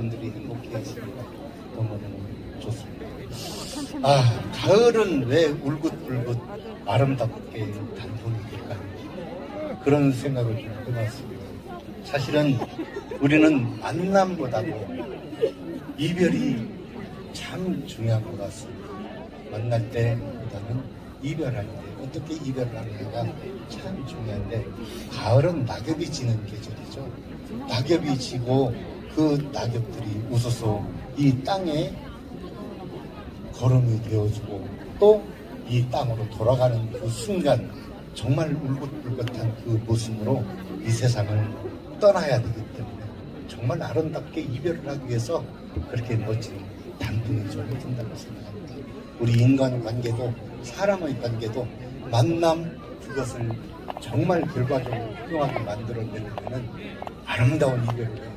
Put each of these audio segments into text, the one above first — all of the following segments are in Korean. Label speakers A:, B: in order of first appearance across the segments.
A: 분들이 행복해 하시니까 너무너무 좋습니다. 아, 가을은 왜 울긋불긋 아름답게 단풍이 될까? 그런 생각을 좀 해봤습니다. 사실은 우리는 만남보다도 이별이 참 중요한 것 같습니다. 만날 때보다는 이별할 때 어떻게 이별을 하느냐가 참 중요한데 가을은 낙엽이 지는 계절이죠. 낙엽이 지고 그 낙엽들이 웃어서 이 땅에 걸음이 되어주고 또 이 땅으로 돌아가는 그 순간 정말 울긋불긋한 그 모습으로 이 세상을 떠나야 되기 때문에 정말 아름답게 이별을 하기 위해서 그렇게 멋진 단풍이 좀 든다고 생각합니다. 우리 인간 관계도 사람의 관계도 만남 그것을 정말 결과적으로 훌륭하게 만들어내려면 아름다운 이별을 해야.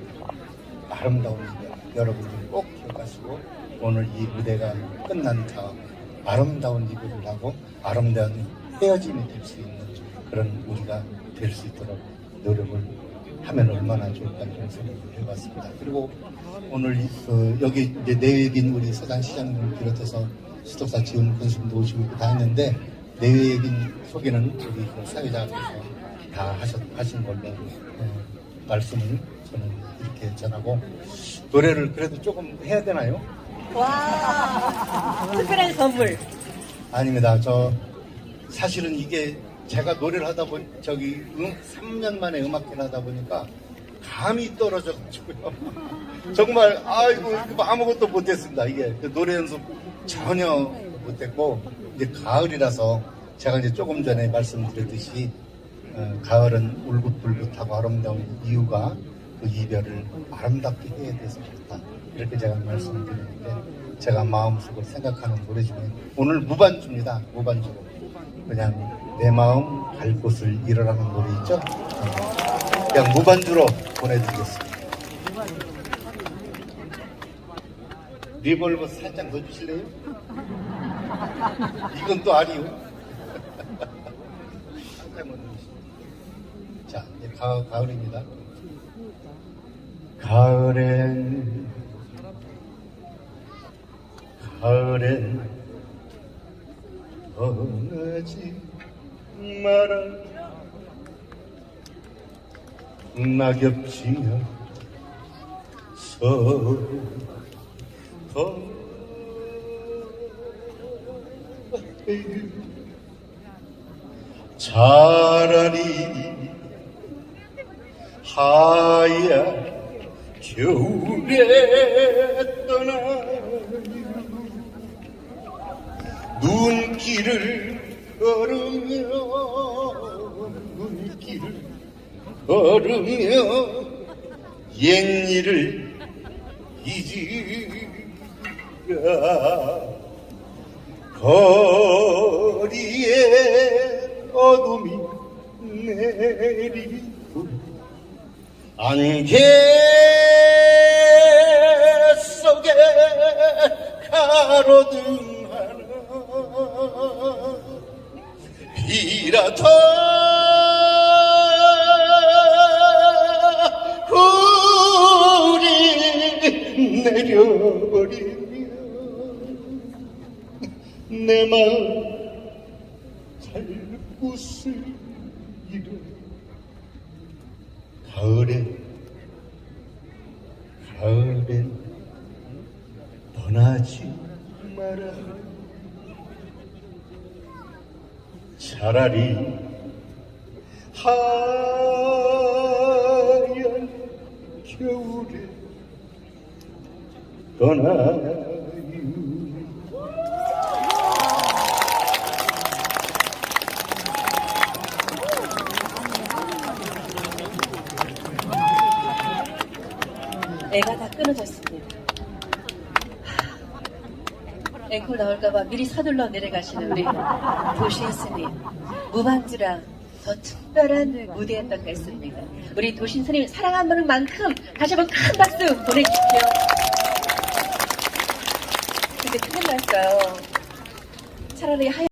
A: 아름다운 이별 여러분들 꼭 기억하시고 오늘 이 무대가 끝난 다음 아름다운 이별을 하고 아름다운 헤어짐이 될 수 있는 그런 우리가 될 수 있도록 노력을 하면 얼마나 좋을까 이런 생각을 해봤습니다. 그리고 오늘 이- 그 여기 이제 내외인 우리 서장시장님을 비롯해서 수도사 지원 군수님도 오시고 다 했는데 내외인 소개는 우리 그 사회자께서 다 하셨, 하신 걸로 어, 말씀을 이렇게 전하고 노래를 그래도 조금 해야 되나요?
B: 와 특별한 선물
A: 아닙니다. 저 사실은 이게 제가 노래를 하다 보니 저기 음, 3년 만에 음악회를 하다 보니까 감이 떨어져가지고요. 정말 아이고 아무것도 못했습니다. 이게 그 노래 연습 전혀 못했고 이제 가을이라서 제가 이제 조금 전에 말씀드렸듯이 어, 가을은 울긋불긋하고 아름다운 이유가 그 이별을 아름답게 해야 돼서 그렇다. 이렇게 제가 말씀을 드리는데 제가 마음속으로 생각하는 노래 중에 오늘 무반주입니다. 무반주로. 그냥 내 마음 갈 곳을 잃어라는 노래 있죠? 어, 그냥 무반주로 보내드리겠습니다. 리볼버 살짝 넣어주실래요? 이건 또 아니요. 살짝 넣어주시죠. 자, 이제 가, 가을입니다. 가을엔 가을엔 떠나지 마라 낙엽 지며 서서 차라리 하얀 겨울에 떠나요 눈길을 걸으며 눈길을 걸으며 옛일을 잊으라. 거리에 어둠이 내리고 안개 속에 가로등 하나 비라도 우리 내려버리면 내 마음 갈 곳을 잃어 가을에? 가을엔 떠나지. 마라 차라리 하얀 겨울에 떠나
B: 애가 다 끊어졌습니다. 앵콜 나올까봐 미리 서둘러 내려가시는 우리 도신 스님. 무반주랑 더 특별한 무대였던 것 같습니다. 우리 도신 스님 사랑하는 만큼 다시 한번 큰 박수 보내주십시오. 근데 큰일 났어요. 차라리 하얀